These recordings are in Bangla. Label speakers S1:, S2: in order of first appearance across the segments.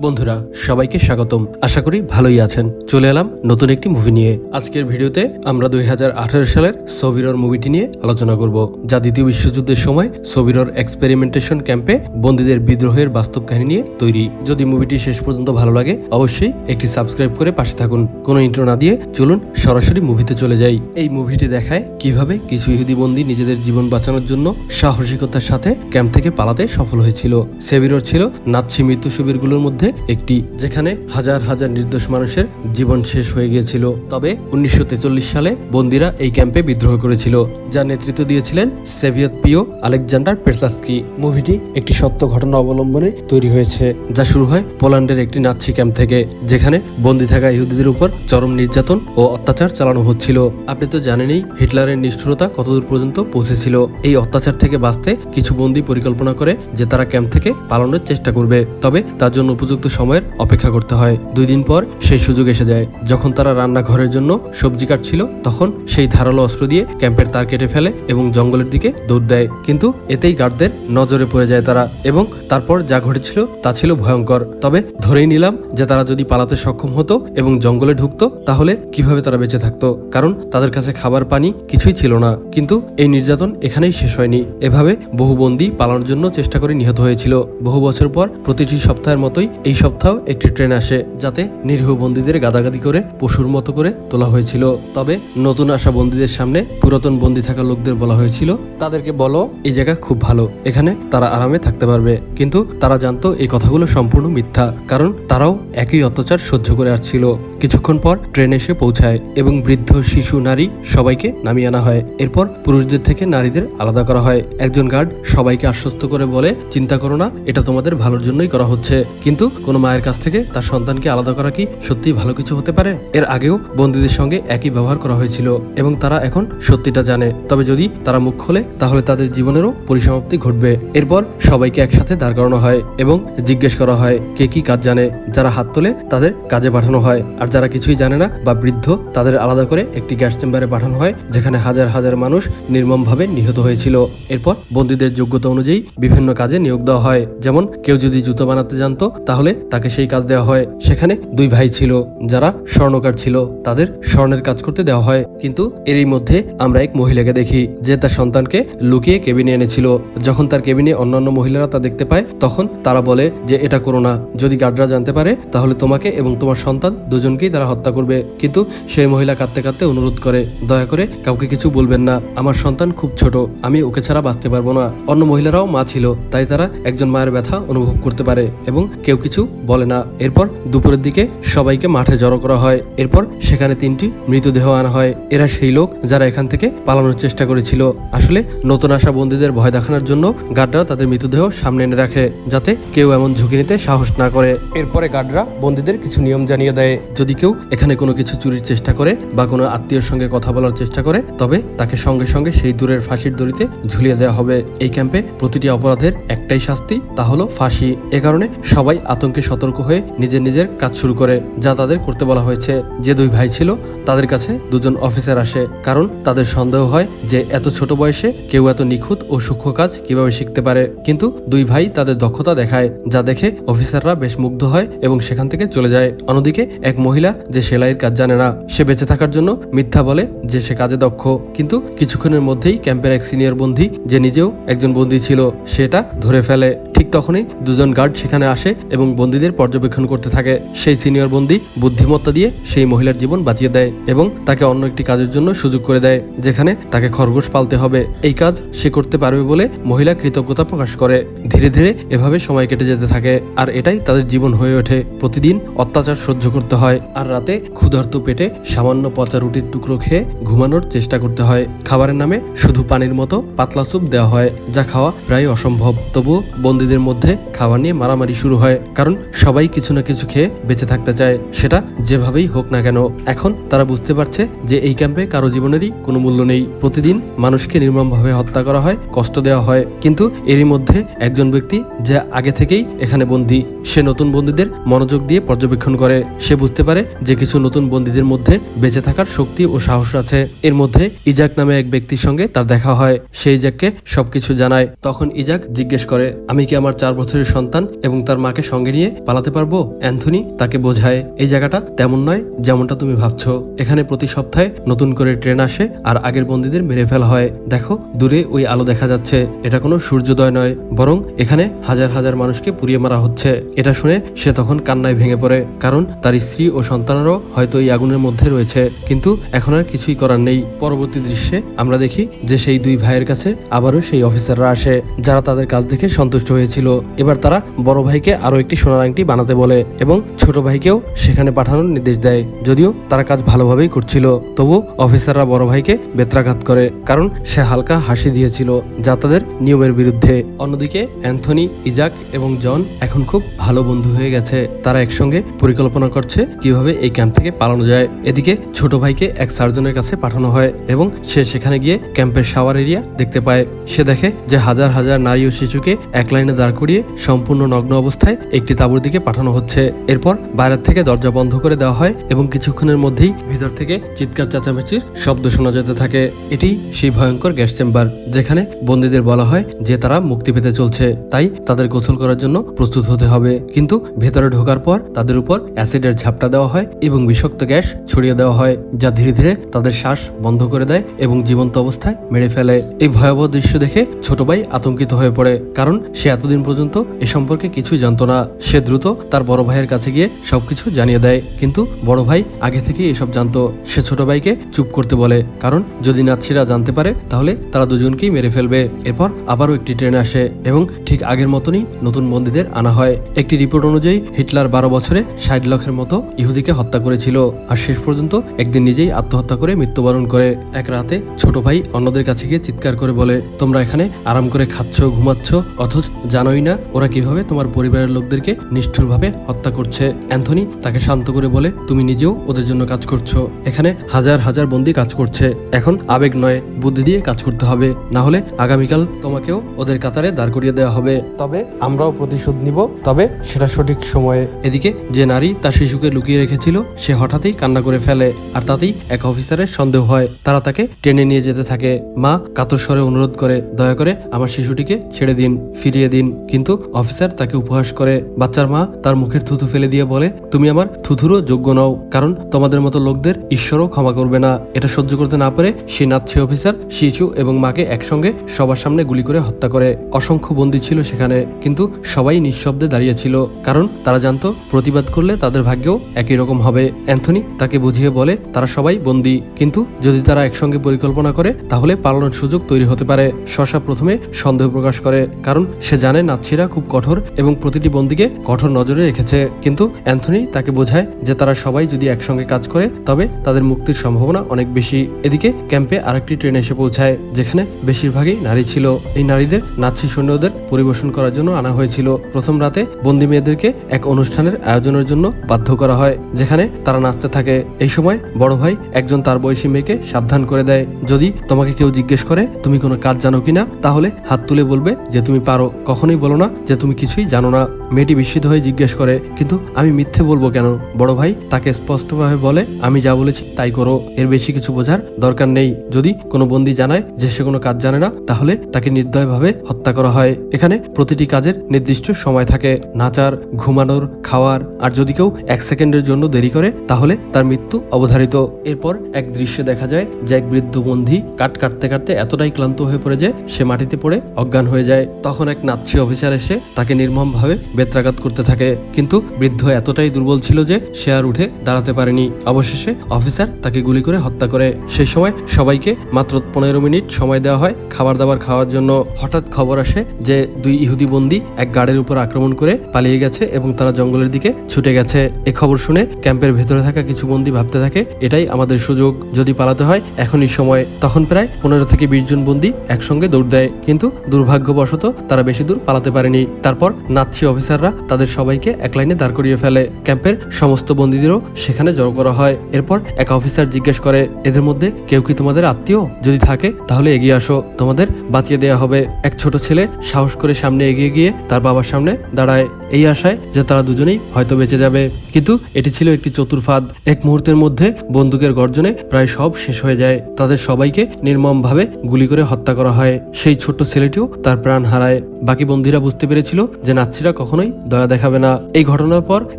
S1: বন্ধুরা, সবাইকে স্বাগতম। আশা করি ভালোই আছেন। চলে এলাম নতুন একটি মুভি নিয়ে। আজকের ভিডিওতে আমরা দুই হাজার আঠারো সালের সোভিরর মুভিটি নিয়ে আলোচনা করব। যা দ্বিতীয় বিশ্বযুদ্ধের সময় সোভিরর এক্সপেরিমেন্টেশন ক্যাম্পে বন্দীদের বিদ্রোহের বাস্তব কাহিনী নিয়ে তৈরি। যদি মুভিটি শেষ পর্যন্ত ভালো লাগে, অবশ্যই একটি সাবস্ক্রাইব করে পাশে থাকুন। কোনো ইন্ট্রো না দিয়ে চলুন সরাসরি মুভিতে চলে যাই। এই মুভিটি দেখায় কীভাবে কিছু ইহুদি বন্দী নিজেদের জীবন বাঁচানোর জন্য সাহসিকতার সাথে ক্যাম্প থেকে পালাতে সফল হয়েছিল। সেভিরর ছিল নাৎসি মৃত্যু শিবিরগুলোর মধ্যে একটি যেখানে হাজার হাজার নির্দোষ মানুষের জীবন শেষ হয়ে গিয়েছিল। তবে উনিশশো সালে বন্দিরা এই ক্যাম্পে বিদ্রোহ করেছিল যার নেতৃত্ব দিয়েছিলেন সেভিয়ত পিও আলেকজান্ডার পেটসাস্কি মুভিটি একটি সত্য ঘটনা অবলম্বনে তৈরি হয়েছে। যা শুরু হয় পোল্যান্ডের একটি নাৎসি ক্যাম্প থেকে যেখানে বন্দি থাকা ইহুদিদের উপর চরম নির্যাতন ও অত্যাচার চালানো হচ্ছিল। আপনি তো জানেনই হিটলারের নিষ্ঠুরতা কতদূর পর্যন্ত পৌঁছেছিল। এই অত্যাচার থেকে বাঁচতে কিছু বন্দী পরিকল্পনা করে যে তারা ক্যাম্প থেকে পালানোর চেষ্টা করবে। তবে তার জন্য উপযুক্ত সময়ের অপেক্ষা করতে হয়। দুই দিন পর সেই সুযোগ এসে যায়। যখন তারা রান্নাঘরের জন্য সবজি কাটছিল, তখন সেই ধারালো অস্ত্র দিয়ে ক্যাম্পের তার কেটে ফেলে এবং জঙ্গলের দিকে দৌড় দেয়। কিন্তু এতেই গার্ডদের নজরে পড়ে যায় তারা এবং তারপর যা ঘটেছিল তা ছিল ভয়ঙ্কর। তবে ধরেই নিলাম যে তারা যদি পালাতে সক্ষম হতো এবং জঙ্গলে ঢুকতো, তাহলে কীভাবে তারা বেঁচে থাকতো? কারণ তাদের কাছে খাবার, পানি কিছুই ছিল না। কিন্তু এই নির্যাতন এখানেই শেষ হয়নি। এভাবে বহু বন্দী পালানোর জন্য চেষ্টা করে নিহত হয়েছিল। বহু বছর পর প্রতিটি সপ্তাহের মতোই এই সপ্তাহ একটি ট্রেন আসে যাতে নিরীহ বন্দীদের গাদাগাদি করে, পশুর মতো করে তোলা হয়েছিল। তবে নতুন আসা বন্দীদের সামনে পুরাতন বন্দী থাকা লোকদের বলা হয়েছিল, তাদেরকে বলো, এই জায়গা খুব ভালো, এখানে তারা আরামে থাকতে পারবে। কিন্তু তারা জানতো এই কথাগুলো সম্পূর্ণ মিথ্যা, কারণ তারাও একই অত্যাচার সহ্য করে আসছিল। কিছুক্ষণ পর ট্রেন এসে পৌঁছায় এবং বৃদ্ধ, শিশু, নারী সবাইকে নামিয়ে আনা হয়। এরপর পুরুষদের থেকে নারীদের আলাদা করা হয়। একজন গার্ড সবাইকে আশ্বস্ত করে বলে, চিন্তা করো না, এটা তোমাদের ভালোর জন্যই করা হচ্ছে। কিন্তু কোনো মায়ের কাছ থেকে তার সন্তানকে আলাদা করা কি সত্যি ভালো কিছু হতে পারে? এর আগেও বন্দীদের সঙ্গে একই ব্যবহার করা হয়েছিল এবং তারা এখন সত্যিটা জানে। তবে যদি তারা মুখ খোলে, তাহলে তাদের জীবনেরও পরিসমাপ্তি ঘটবে। এরপর সবাইকে একসাথে দাঁড় করানো হয় এবং জিজ্ঞেস করা হয়, কে কি কাজ জানে? যারা হাত তোলে, তাদের কাজে পাঠানো হয়। আর যারা কিছুই জানে না বা বৃদ্ধ, তাদের আলাদা করে একটি গ্যাস চেম্বারে পাঠানো হয়, যেখানে হাজার হাজার মানুষ নির্মমভাবে নিহত হয়েছিল। এরপর বন্দীদের যোগ্যতা অনুযায়ী বিভিন্ন কাজে নিয়োগ দেওয়া হয়। যেমন কেউ যদি জুতো বানাতে জানতো, তাহলে তাকে সেই কাজ দেওয়া হয়। সেখানে দুই ভাই ছিল, যারা স্বর্ণকার ছিল, তাদের স্বর্ণের কাজ করতে দেওয়া হয়। কিন্তু এরই মধ্যে আমরা এক মহিলাকে দেখি, যে তার সন্তানকে লুকিয়ে কেবিনে এনেছিল। যখন তার কেবিনে অন্যান্য মহিলারা তা দেখতে পায়, তখন তারা বলে যে, এটা করো না। যদি গার্ডরা জানতে পারে, তাহলে তোমাকে এবং তোমার সন্তান দুজনকেই তারা হত্যা করবে। কিন্তু সেই মহিলা কাঁদতে কাঁদতে অনুরোধ করে, দয়া করে কাউকে কিছু বলবেন না। আমার সন্তান খুব ছোট। আমি ওকে ছাড়া বাঁচতে পারব না। অন্য মহিলারাও মা ছিল, তাই তারা একজন মায়ের ব্যথা অনুভব করতে পারে এবং কেউ কিছু বলে না। এরপর দুপুরের দিকে সবাইকে মাঠে জড়ো করা হয়। এরপর সেখানে তিনটি মৃতদেহ আনা হয়। এরা সেই লোক যারা এখান থেকে পালানোর চেষ্টা করেছিল। আসলে নতুন আসা বন্দীদের ভয় দেখানোর জন্য গার্ডরা তাদের মৃতদেহ সামনে এনে রাখে, যাতে কেউ এমন ঝুঁকি নিতে সাহস না করে। এরপরে গার্ডরা বন্দীদের কিছু নিয়ম জানিয়ে দেয়। যদি কেউ এখানে কোনো কিছু চুরির চেষ্টা করে বা কোনো আত্মীয়র সঙ্গে কথা বলার চেষ্টা করে, তবে তাকে সঙ্গে সঙ্গে সেই দূরের ফাঁসির দড়িতে ঝুলিয়ে দেওয়া হবে। এই ক্যাম্পে প্রতিটি অপরাধের একটাই শাস্তি তা হলো ফাঁসি। এ কারণে সবাই আতঙ্কে সতর্ক হয়ে নিজের নিজের কাজ শুরু করে, যা তাদের করতে বলা হয়েছে। যে দুই ভাই ছিল, তাদের কাছে দুজন অফিসার আসে, কারণ তাদের সন্দেহ হয় যে এত ছোট বয়সে কেউ এত নিখুঁত ও সূক্ষ্ম কাজ কীভাবে শিখতে পারে। কিন্তু দুই ভাই তাদের দক্ষতা দেখায়, যা দেখে অফিসাররা বেশ মুগ্ধ হয় এবং সেখান থেকে চলে যায়। অন্যদিকে, এক মহিলা যে সেলাইয়ের কাজ জানে না, সে বেঁচে থাকার জন্য মিথ্যা বলে যে সে কাজে দক্ষ। কিন্তু কিছুক্ষণের মধ্যেই ক্যাম্পের এক সিনিয়র বন্দী যে নিজেও একজন বন্দী ছিল সেটা ধরে ফেলে। ঠিক তখনই দুজন গার্ড সেখানে আসে এবং বন্দীদের পর্যবেক্ষণ করতে থাকে। সেই সিনিয়র বন্দী বুদ্ধিমত্তা দিয়ে সেই মহিলার জীবন বাঁচিয়ে দেয় এবং তাকে অন্য একটি কাজের জন্য সুযোগ করে দেয়, যেখানে তাকে খরগোশ পালতে হবে। এই কাজ সে করতে পারবে বলে মহিলা কৃতজ্ঞতা প্রকাশ করে। ধীরে ধীরে এভাবে সময় কেটে যেতে থাকে, আর এটাই তাদের জীবন হয়ে ওঠে। প্রতিদিন অত্যাচার সহ্য করতে হয়, আর রাতে ক্ষুধার্ত পেটে সামান্য পচা রুটির টুকরো খেয়ে ঘুমানোর চেষ্টা করতে হয়। খাবারের নামে শুধু পানির মতো পাতলা স্যুপ দেওয়া হয়, যা খাওয়া প্রায় অসম্ভব। তবুও বন্দীদের মধ্যে খাবার নিয়ে মারামারি শুরু হয়। কারণ সবাই কিছু না কিছু খেয়ে বেঁচে থাকতে চায়, সেটা যেভাবেই হোক না কেন। এখন তারা বুঝতে পারছে যে এই ক্যাম্পে কারও জীবনেরই কোনো মূল্য নেই। প্রতিদিন মানুষকে নির্মমভাবে হত্যা করা হয়, কষ্ট দেওয়া হয়। কিন্তু এরই মধ্যে একজন ব্যক্তি যে আগে থেকেই এখানে বন্দী, সে নতুন বন্দীদের মনোযোগ দিয়ে পর্যবেক্ষণ করে। সে বুঝতে পারে যে কিছু নতুন বন্দীদের মধ্যে বেঁচে থাকার শক্তি ও সাহস আছে। এর মধ্যে ইজাক নামে এক ব্যক্তির সঙ্গে তার দেখা হয়। সে ইজাককে সবকিছু জানায়। তখন ইজাক জিজ্ঞেস করে, আমি কি আমার চার বছরের সন্তান এবং তার মাকে সঙ্গে সঙ্গে নিয়ে পালাতে পারব? অ্যান্থনি, তাকে বোঝায়, এই জায়গাটা তেমন নয় যেমনটা তুমি ভাবছ। এখানে প্রতি সপ্তাহে নতুন করে ট্রেন আসে আর আগের বন্দীদের মেরে ফেলা হয়। দেখো, দূরে ওই আলো দেখা যাচ্ছে। এটা কোনো সূর্যোদয় নয়, বরং এখানে হাজার হাজার মানুষকে পুড়িয়ে মারা হচ্ছে। এটা শুনে সে তখন কান্নায় ভেঙে পড়ে, কারণ তার স্ত্রী ও সন্তানেরও হয়তো এই আগুনের মধ্যে রয়েছে। কিন্তু এখন আর কিছুই করার নেই। পরবর্তী দৃশ্যে আমরা দেখি যে সেই দুই ভাইয়ের কাছে আবারও সেই অফিসাররা আসে, যারা তাদের কাজ দেখে সন্তুষ্ট হয়েছিল। এবার তারা বড় ভাইকে আরও একটি সোনার আংটি বানাতে বলে এবং ছোট ভাইকেও সেখানে পাঠানোর নির্দেশ দেয়। যদিও তারা কাজ ভালোভাবেই করছিল তবু অফিসাররা বড় ভাইকে বেত্রাঘাত করে, কারণ সে হালকা হাসি দিয়েছিল যা তাদের নিয়মের বিরুদ্ধে। অন্যদিকে অ্যান্থনি, ইজাক এবং জন এখন খুব ভালো বন্ধু হয়ে গেছে। তারা একসঙ্গে পরিকল্পনা করছে কীভাবে এই ক্যাম্প থেকে পালানো যায়। এদিকে ছোট ভাইকে এক সার্জনের কাছে পাঠানো হয় এবং সে সেখানে গিয়ে ক্যাম্পের শাওয়ার এরিয়া দেখতে পায়। সে দেখে যে হাজার হাজার নারী ও শিশুকে এক লাইনে দাঁড় করিয়ে সম্পূর্ণ নগ্ন অবস্থায় একটি তাঁবুর দিকে পাঠানো হচ্ছে। এরপর বাইরের থেকে দরজা বন্ধ করে দেওয়া হয় এবং কিছুক্ষণের মধ্যেই ভিতর থেকে চিৎকার চেঁচামেচির শব্দ শোনা যেতে থাকে। এটি সেই ভয়ঙ্কর গ্যাস চেম্বার, যেখানে বন্দীদের বলা হয় যে তারা মুক্তি পেতে চলছে। তাই তাদের গোসল করার জন্য প্রস্তুত হতে হবে। কিন্তু ভেতরে ঢোকার পর তাদের উপর অ্যাসিডের ঝাপটা দেওয়া হয় এবং বিষাক্ত গ্যাস ছড়িয়ে দেওয়া হয়, যা ধীরে ধীরে তাদের শ্বাস বন্ধ করে দেয় এবং জীবন্ত অবস্থায় মেরে ফেলে। এই ভয়াবহ দৃশ্য দেখে ছোট ভাই আতঙ্কিত হয়ে পড়ে, কারণ সে এতদিন পর্যন্ত এ সম্পর্কে কিছুই জানতো না। সে দ্রুত তার বড় ভাইয়ের কাছে গিয়ে সবকিছু জানিয়ে দেয়। কিন্তু বড় ভাই আগে থেকেই এসব জানতো। সে ছোট ভাইকে চুপ করতে বলে, কারণ যদি নাৎসিরা জানতে পারে, তাহলে তারা দুজনকেই মেরে ফেলবে। এরপর আবারও একটি ট্রেন আসে এবং ঠিক আগের মতনই নতুন বন্দীদের আনা হয়। একটি রিপোর্ট অনুযায়ী, হিটলার বারো বছরে ষাট লক্ষের মতো ইহুদিকে হত্যা করেছিল। আর শেষ পর্যন্ত একদিন নিজেই আত্মহত্যা করে মৃত্যুবরণ করে। এক রাতে ছোট ভাই অন্যদের কাছে গিয়ে চিৎকার করে বলে, তোমরা এখানে আরাম করে খাচ্ছ, ঘুমাচ্ছ, অথচ জানোই না ওরা কীভাবে তোমার পরিবারের লোকদেরকে নিষ্ঠুরভাবে হত্যা করছে। অ্যান্থনি তাকে শান্ত করে বলে তুমি নিজেও ওদের জন্য কাজ করছ। এখানে হাজার হাজার বন্দি কাজ করছে। এখন আবেগ নয় বুদ্ধি দিয়ে কাজ করতে হবে। না হলে আগামীকাল তোমাকেও ওদের কাতারে দাঁড় করিয়ে দেওয়া হবে। তবে আমরাও প্রতিশোধ নিব। তবে সেটা সঠিক সময়ে। এদিকে যে নারী তার শিশুকে লুকিয়ে রেখেছিল সে হঠাৎই কান্না করে ফেলে আর তাতেই এক অফিসারের সন্দেহ হয়। তারা তাকে টেনে নিয়ে যেতে থাকে। মা কাতর স্বরে অনুরোধ করে দয়া করে আমার শিশুটিকে ছেড়ে দিন ফিরিয়ে দিন। কিন্তু অফিসার তাকে উপহাস করে বাচ্চার মা তার মুখের থুথু ফেলে দিয়ে বলে, তুমি আমার থুথুরও যোগ্য নও, কারণ তোমাদের মতো লোকদের ঈশ্বরও ক্ষমা করবে না। এটা সহ্য করতে না পারে সে নাচ্ছে অফিসার, শিশু এবং মাকে একসঙ্গে সবার সামনে গুলি করে হত্যা করে। অসংখ্য বন্দী ছিল সেখানে, কিন্তু সবাই নিঃশব্দে দাঁড়িয়েছিল কারণ তারা জানতো প্রতিবাদ করলে তাদের ভাগ্যও একই রকম হবে। অ্যান্থনি তাকে বুঝিয়ে বলে, তারা সবাই বন্দী, কিন্তু যদি তারা একসঙ্গে পরিকল্পনা করে, তাহলে পালানোর সুযোগ তৈরি হতে পারে। শশা প্রথমে সন্দেহ প্রকাশ করে, কারণ সে জানে নাৎসিরা খুব কঠোর এবং প্রতিটি বন্দীকে কঠোর নজরে রেখেছে। কিন্তু অ্যান্থনি তাকে বোঝায় যে তারা সবাই যদি একসঙ্গে কাজ করে, তবে তাদের মুক্তির সম্ভাবনা অনেক বেশি। এদিকে ক্যাম্পে আরেকটি ট্রেন এসে পৌঁছায়, যেখানে বেশিরভাগই নারী ছিল। এই নারীদের নাৎসি সৈন্যদের পরিবেশন করার জন্য আনা হয়েছিল। প্রথম রাতে বন্দি মেয়েদেরকে এক অনুষ্ঠানের আয়োজনের জন্য বাধ্য করা হয়, যেখানে তারা নাচতে থাকে। এই সময় বড় ভাই একজন তার বয়সী মেয়েকে সাবধান করে দেয়। যদি তোমাকে কেউ জিজ্ঞেস করে, তুমি কোনো কাজ জানো কিনা? তাহলে হাত তুলে বলবে যে, তুমি পারো। কখনোই বলো না যে, তুমি কিছুই জানো না। মেয়েটি বিস্মিত হয়ে জিজ্ঞেস করে, কিন্তু আমি মিথ্যে বলব কেন? বড় ভাই, তাকে স্পষ্টভাবে বলে, আমি যা বলেছি তাই করো। এর বেশি কিছু বোঝার দরকার নেই। যদি কোনো বন্দি জানায় যে সে কোনো কাজ জানে না, তাহলে তাকে নির্দয়ভাবে হত্যা করা হয়। এখানে প্রতিটি কাজের নির্দিষ্ট সময় থাকে। নাচার, ঘুমানোর, খাওয়ার, আর যদি কেউ এক সেকেন্ডের জন্য দেরি করে, তাহলে তার মৃত্যু অবধারিত। এরপর এক দৃশ্যে দেখা যায় যে এক বৃদ্ধ বন্ধী কাট কাটতে কাটতে এতটাই ক্লান্ত হয়ে পড়ে যে সে মাটিতে পড়ে অজ্ঞান হয়ে যায়। তখন এক নাৎসি অফিসার এসে তাকে নির্মমভাবে বেত্রাঘাত করতে থাকে। কিন্তু বৃদ্ধ এতটাই দুর্বল ছিল যে সে আর উঠে দাঁড়াতে পারেনি। অবশেষে অফিসার তাকে গুলি করে হত্যা করে। সেই সময় সবাইকে মাত্র পনেরো মিনিট সময় দেওয়া হয় খাবার দাবার খাওয়ার জন্য। হঠাৎ খবর আসে যে দুই ইহুদি বন্দী এক গাড়ির উপর আক্রমণ করে পালিয়ে গেছে এবং তারা জঙ্গলের দিকে ছুটে গেছে। এ খবর শুনে ক্যাম্পের ভেতরে থাকা কিছু বন্দী ভাবতে থাকে, এটাই আমাদের সুযোগ। যদি পালাতে হয়, এখনই সময়। তখন প্রায় পনেরো থেকে বিশ জন বন্দী একসঙ্গে দৌড় দেয়। কিন্তু দুর্ভাগ্যবশত তারা বেশি দূর পালাতে পারেনি। তারপর নাৎসি অফিসাররা তাদের সবাইকে এক লাইনে দাঁড় করিয়ে ফেলে। ক্যাম্পের সমস্ত বন্দীদেরও সেখানে জড়ো করা হয়। এরপর এক অফিসার জিজ্ঞেস করে, এদের মধ্যে কেউ কি তোমাদের আত্মীয়? যদি থাকে, তাহলে এগিয়ে আসো। তোমাদের বাঁচিয়ে দেওয়া হবে। এক ছোট ছেলে সাহস করে সামনে এগিয়ে গিয়ে তার বাবার সামনে দাঁড়ায়। এই আশায় যে তারা দুজনেই হয়তো বেঁচে যাবে। কিন্তু এটি ছিল একটি চতুর্ফাদ এক মুহূর্তের মধ্যে বন্দুকের গর্জনে প্রায় সব শেষ হয়ে যায়। তাদের সবাইকে নির্মমভাবে গুলি করে হত্যা করা হয়। সেই ছোট্ট ছেলেটিও তার প্রাণ হারায়। বাকি বন্দীরা বুঝতে পেরেছিল যে নাৎসিরা কখনো কখনোই দয়া দেখাবে না। এই ঘটনার পর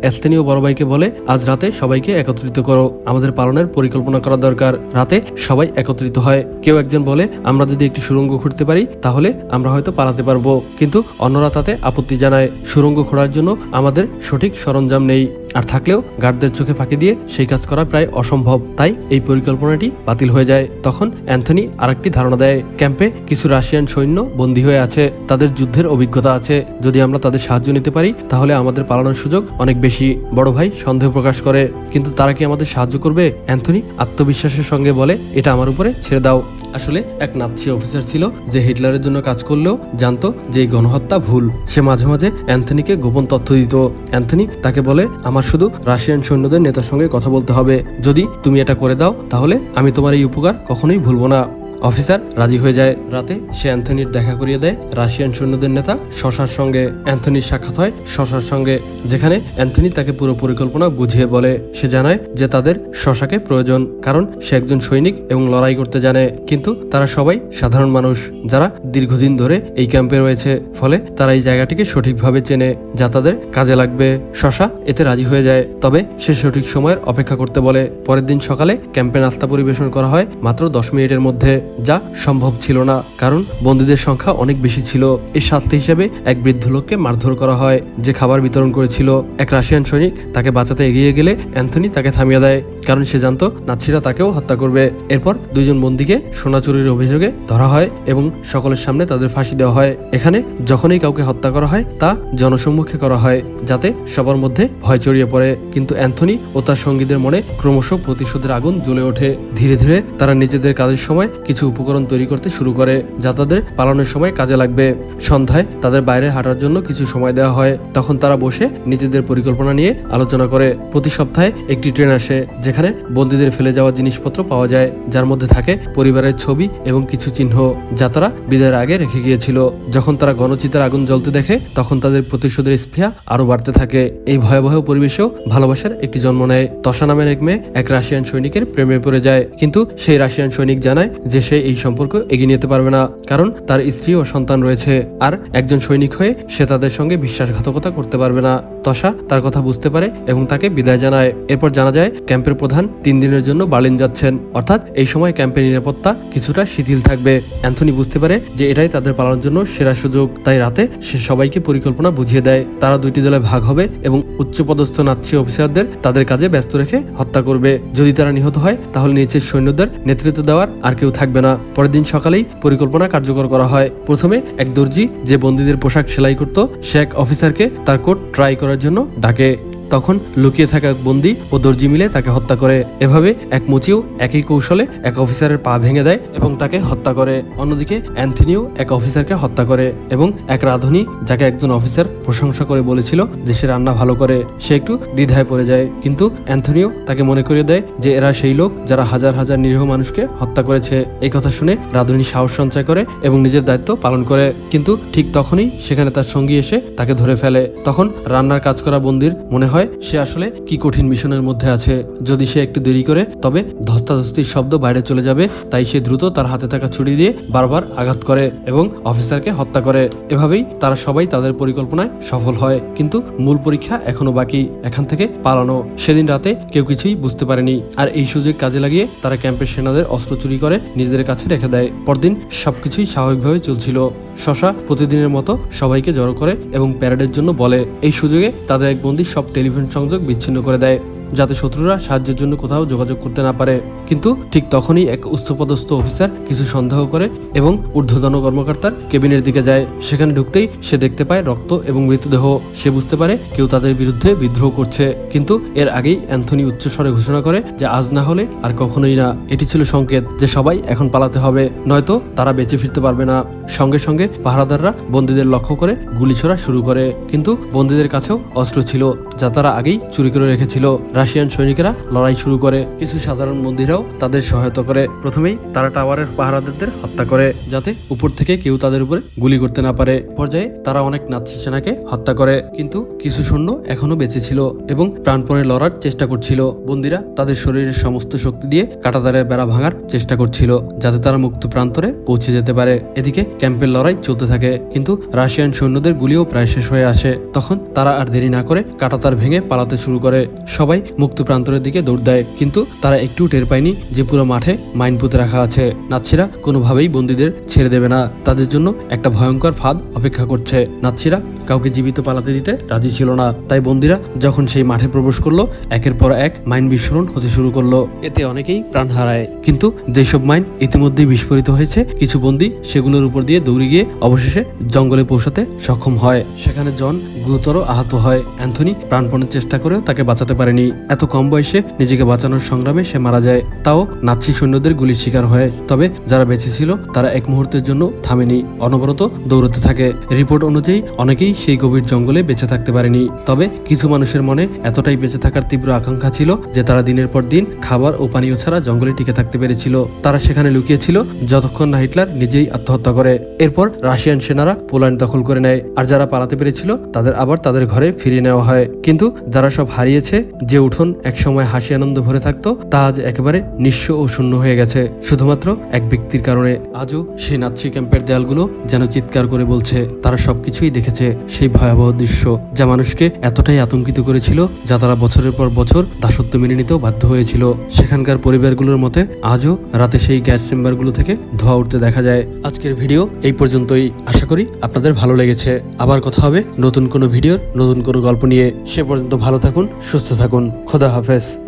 S1: এস্তেনীয় বড় ভাইকে বলে, আজ রাতে সবাইকে একত্রিত করো। আমাদের পালনের পরিকল্পনা করা দরকার। রাতে সবাই একত্রিত হয়। কেউ একজন বলে, আমরা যদি একটি সুরঙ্গ খুঁড়তে পারি, তাহলে আমরা হয়তো পালাতে পারব। কিন্তু অন্যরা তাতে আপত্তি জানায়। সুরঙ্গ খোঁড়ার জন্য আমাদের সঠিক সরঞ্জাম নেই। আর থাকলেও গার্ডদের চোখে ফাঁকি দিয়ে সেই কাজ করা প্রায় অসম্ভব। তাই এই পরিকল্পনাটি বাতিল হয়ে যায়। তখন অ্যান্থনি আরেকটি ধারণা দেয়। ক্যাম্পে কিছু রাশিয়ান সৈন্য বন্দী হয়ে আছে। তাদের যুদ্ধের অভিজ্ঞতা আছে। যদি আমরা তাদের সাহায্য নিতে পারি, তাহলে আমাদের পালানোর সুযোগ অনেক বেশি। বড় ভাই সন্দেহ প্রকাশ করে, কিন্তু তারা কি আমাদের সাহায্য করবে? অ্যান্থনি আত্মবিশ্বাসের সঙ্গে বলে, এটা আমার উপরে ছেড়ে দাও। আসলে এক নাৎসি অফিসার ছিল যে হিটলারের জন্য কাজ করলেও জানতো যে এই গণহত্যা ভুল। সে মাঝে মাঝে অ্যান্থনিকে গোপন তথ্য দিত। অ্যান্থনি তাকে বলে, আমার শুধু রাশিয়ান সৈন্যদের নেতার সঙ্গে কথা বলতে হবে। যদি তুমি এটা করে দাও, তাহলে আমি তোমার এই উপকার কখনোই ভুলবো না। অফিসার রাজি হয়ে যায় রাতে। সে অ্যান্থনির দেখা করিয়ে দেয়। রাশিয়ান সৈন্যদের নেতা শশার সঙ্গে অ্যান্থনির সাক্ষাৎ হয়। শশার সঙ্গে যেখানে অ্যান্থনি তাকে পুরো পরিকল্পনা বুঝিয়ে বলে, সে জানায় যে তাদের শশাকে প্রয়োজন, কারণ সে একজন সৈনিক এবং লড়াই করতে জানে। কিন্তু তারা সবাই সাধারণ মানুষ, যারা দীর্ঘদিন ধরে এই ক্যাম্পে রয়েছে। ফলে তারা এই জায়গাটিকে সঠিকভাবে চেনে, যা তাদের কাজে লাগবে। শশা এতে রাজি হয়ে যায়, তবে সে সঠিক সময়ের অপেক্ষা করতে বলে। পরের দিন সকালে ক্যাম্পে নাস্তা পরিবেশন করা হয় মাত্র দশ মিনিটের মধ্যে। যা সম্ভব ছিল না, কারণ বন্দীদের সংখ্যা অনেক বেশি ছিল। এর শাস্তি হিসেবে এক বৃদ্ধ লোককে মারধর করা হয়, যে খাবার বিতরণ করেছিল। এক রাশিয়ান সৈনিক তাকে বাঁচাতে এগিয়ে গেলে অ্যান্থনি তাকে থামিয়ে দেয়, কারণ সে জানতো নাৎসিরা তাকেও হত্যা করবে। এরপর দুইজন বন্দীকে সোনা চুরির অভিযোগে ধরা হয় এবং সকলের সামনে তাদের ফাঁসি দেওয়া হয়। এখানে যখনই কাউকে হত্যা করা হয়, তা জনসম্মুখে করা হয়, যাতে সবার মধ্যে ভয় ছড়িয়ে পড়ে। কিন্তু অ্যান্থনি ও তার সঙ্গীদের মনে ক্রমশ প্রতিশোধের আগুন জ্বলে ওঠে। ধীরে ধীরে তারা নিজেদের কাজের সময় কিছু উপকরণ তৈরি করতে শুরু করে, যা তাদের পালনের সময় কাজে লাগবে। সন্ধ্যায় তাদের বাইরে হাঁটার জন্য কিছু সময় দেওয়া হয়। তখন তারা বসে নিজেদের পরিকল্পনা নিয়ে আলোচনা করে। প্রতি সপ্তাহে একটি ট্রেন আসে, যেখানে বন্দীদের ফেলে যাওয়া জিনিসপত্র পাওয়া যায়, যার মধ্যে থাকে পরিবারের ছবি এবং কিছু চিহ্ন, যা তারা বিদায়ের আগে রেখে গিয়েছিল। যখন তারা গণচিতার আগুন জ্বলতে দেখে, তখন তাদের প্রতিশোধের স্পৃহা আরও বাড়তে থাকে। এই ভয়াবহ পরিবেশেও ভালোবাসার একটি জন্ম নেয়। তসা নামের এক মেয়ে এক রাশিয়ান সৈনিকের প্রেমে পড়ে যায়। কিন্তু সেই রাশিয়ান সৈনিক জানায় যে সে এই সম্পর্ক এগিয়ে নিতে পারবে না, কারণ তার স্ত্রী ও সন্তান রয়েছে আর একজন সৈনিক হয়ে সে তাদের সঙ্গে বিশ্বাসঘাতকতা করতে পারবে না। তসা তার কথা বুঝতে পারে এবং তাকে বিদায় জানায়। এরপর জানা যায়, ক্যাম্পের প্রধান তিন দিনের জন্য বার্লিন যাচ্ছেন। অর্থাৎ এই সময় ক্যাম্পের নিরাপত্তা কিছুটা শিথিল থাকবে। অ্যান্থনি বুঝতে পারে যে এটাই তাদের পালানোর জন্য সেরা সুযোগ। তাই রাতে সে সবাইকে পরিকল্পনা বুঝিয়ে দেয়। তারা দুইটি দলে ভাগ হবে এবং উচ্চপদস্থ নাৎসি অফিসারদের তাদের কাজে ব্যস্ত রেখে হত্যা করবে। যদি তারা নিহত হয়, তাহলে নিচের সৈন্যদের নেতৃত্ব দেওয়ার আর কেউ থাকবে না। পরের দিন সকালেই পরিকল্পনা কার্যকর করা হয়। প্রথমে এক দর্জি যে বন্দীদের পোশাক সেলাই করত, সে এক অফিসারকে তার কোট ট্রাই করার জন্য ডাকে। তখন লুকিয়ে থাকা বন্দি ও দর্জি মিলে তাকে হত্যা করে। এভাবে এক মুচিও একই কৌশলে এক অফিসারের পা ভেঙে দেয় এবং তাকে হত্যা করে। অন্যদিকে অ্যান্থনিও এক অফিসারকে হত্যা করে এবং এক রাঁধুনি যাকে একজন অফিসার প্রশংসা করে বলেছিল যে সে রান্না ভালো করে, সে একটু দ্বিধায় পড়ে যায়। কিন্তু অ্যান্থনিও তাকে মনে করিয়ে দেয় যে এরা সেই লোক যারা হাজার হাজার নিরীহ মানুষকে হত্যা করেছে। এই কথা শুনে রাঁধুনি সাহস সঞ্চয় করে এবং নিজের দায়িত্ব পালন করে। কিন্তু ঠিক তখনই সেখানে তার সঙ্গী এসে তাকে ধরে ফেলে। তখন রান্নার কাজ করা বন্দির মনে হয় সে আসলে কি কঠিন মিশনের মধ্যে আছে। যদি সে একটু দেরি করে, তবে ধস্তাধস্তির শব্দ বাইরে চলে যাবে, তাই সে দ্রুত তার হাতে থাকা ছুরি দিয়ে বারবার আঘাত করে এবং অফিসারকে হত্যা করে। এভাবেই তারা সবাই তাদের পরিকল্পনায় সফল হয়, কিন্তু মূল পরীক্ষা এখনও বাকি, এখান থেকে পালানো। সেদিন রাতে কেউ কিছুই বুঝতে পারেনি, আর এই সুযোগ কাজে লাগিয়ে তারা ক্যাম্পের সেনাদের অস্ত্র চুরি করে নিজেদের কাছে রেখে দেয়। পরদিন সবকিছুই স্বাভাবিকভাবে চলছিল। শশা প্রতিদিনের মতো সবাইকে জড়ো করে এবং প্যারেডের জন্য বলে। এই সুযোগে তাদের এক বন্দি সব টেলিফোন সংযোগ বিচ্ছিন্ন করে দেয়। যাতে শত্রুরা সাহায্যের জন্য কোথাও যোগাযোগ করতে না পারে। কিন্তু ঠিক তখনই এক উচ্চপদস্থ অফিসার কিছু সন্দেহ করে এবং ঊর্ধ্বতন কর্মকর্তার কেবিনের দিকে যায়। সেখানে ঢুকতেই সে দেখতে পায় রক্ত এবং মৃতদেহ। সে বুঝতে পারে কেউ তাদের বিরুদ্ধে বিদ্রোহ করছে। কিন্তু এর আগেই অ্যান্থনি উচ্চস্বরে ঘোষণা করে যে আজ না হলে আর কখনোই না। এটি ছিল সংকেত যে সবাই এখন পালাতে হবে, নয়তো তারা বেঁচে ফিরতে পারবে না। সঙ্গে সঙ্গে পাহারাদাররা বন্দীদের লক্ষ্য করে গুলি ছোড়া শুরু করে। কিন্তু বন্দীদের কাছেও অস্ত্র ছিল যা তারা আগেই চুরি করে রেখেছিল। রাশিয়ান সৈনিকেরা লড়াই শুরু করে। কিছু সাধারণ বন্দীরাও তাদের সহায়তা করে। প্রথমেই তারা টাওয়ারের পাহারাদারদের হত্যা করে, যাতে উপর থেকে কেউ তাদের উপরে গুলি করতে না পারে। পর্যায়ে তারা অনেক নাৎসি সেনাকে হত্যা করে, কিন্তু কিছু সৈন্য এখনও বেঁচে ছিল এবং প্রাণপণে লড়ার চেষ্টা করছিল। বন্দীরা তাদের শরীরের সমস্ত শক্তি দিয়ে কাটাতারের বেড়া ভাঙার চেষ্টা করছিল, যাতে তারা মুক্ত প্রান্তরে পৌঁছে যেতে পারে। এদিকে ক্যাম্পের লড়াই চলতে থাকে, কিন্তু রাশিয়ান সৈন্যদের গুলিও প্রায় শেষ হয়ে আসে। তখন তারা আর দেরি না করে কাটাতার ভেঙে পালাতে শুরু করে। সবাই মুক্ত প্রান্তরের দিকে দৌড় দেয়, কিন্তু তারা একটু টের পায়নি যে পুরো মাঠে মাইন পুঁতে রাখা আছে। নাৎসিরা কোনোভাবেই বন্দীদের ছেড়ে দেবে না। তাদের জন্য একটা ভয়ঙ্কর ফাঁদ অপেক্ষা করছে। নাৎসিরা কাউকে জীবিত পালাতে দিতে রাজি ছিল না। তাই বন্দীরা যখন সেই মাঠে প্রবেশ করল, একের পর এক মাইন বিস্ফোরণ হতে শুরু করল। এতে অনেকেই প্রাণ হারায়। কিন্তু যেসব মাইন ইতিমধ্যেই বিস্ফোরিত হয়েছে, কিছু বন্দী সেগুলোর উপর দিয়ে দৌড়ে গিয়ে অবশেষে জঙ্গলে পৌঁছাতে সক্ষম হয়। সেখানে জন গুরুতর আহত হয়। অ্যান্থনি প্রাণপণের চেষ্টা করেও তাকে বাঁচাতে পারেনি। এত কম বয়সে নিজেকে বাঁচানোর সংগ্রামে সে মারা যায়, তাও নাৎসি সৈন্যদের গুলির শিকার হয়। তবে যারা বেঁচে ছিল, তারা এক মুহূর্তের জন্য থামেনি, অনবরত দৌড়তে থাকে। রিপোর্ট অনুযায়ী, অনেকেই সেই গভীর জঙ্গলে বেঁচে থাকতে পারেনি। তবে কিছু মানুষের মনে এতটাই বেঁচে থাকার তীব্র আকাঙ্ক্ষা ছিল যে তারা দিনের পর দিন খাবার ও পানীয় ছাড়া জঙ্গলে টিকে থাকতে পেরেছিল। তারা সেখানে লুকিয়েছিল যতক্ষণ না হিটলার নিজেই আত্মহত্যা করে। এরপর রাশিয়ান সেনারা পোল্যান্ড দখল করে নেয়, আর যারা পালাতে পেরেছিল, তাদের আবার তাদের ঘরে ফিরিয়ে নেওয়া হয়। কিন্তু যারা সব হারিয়েছে, যে উঠোন একসময় হাসি আনন্দ ভরে থাকতো, তা আজ একেবারে নিঃস্ব ও শূন্য হয়ে গেছে। শুধুমাত্র এক ব্যক্তির কারণে আজও সেই নাৎসি ক্যাম্পের দেয়ালগুলো যেন চিৎকার করে বলছে, তারা সবকিছুই দেখেছে, সেই ভয়াবহ দৃশ্য। যা মানুষকে এতটাই আতঙ্কিত করেছিল, যা তারা বছরের পর বছর দাসত্ব মেনে নিতেও বাধ্য হয়েছিল। সেখানকার পরিবারগুলোর মতে, আজও রাতে সেই গ্যাস চেম্বারগুলো থেকে ধোয়া উঠতে দেখা যায়। আজকের ভিডিও এই পর্যন্তই। আশা করি আপনাদের ভালো লেগেছে। আবার কথা হবে নতুন কোনো ভিডিওর, নতুন কোনো গল্প নিয়ে। সে পর্যন্ত ভালো থাকুন, সুস্থ থাকুন। খোদা হাফেজ।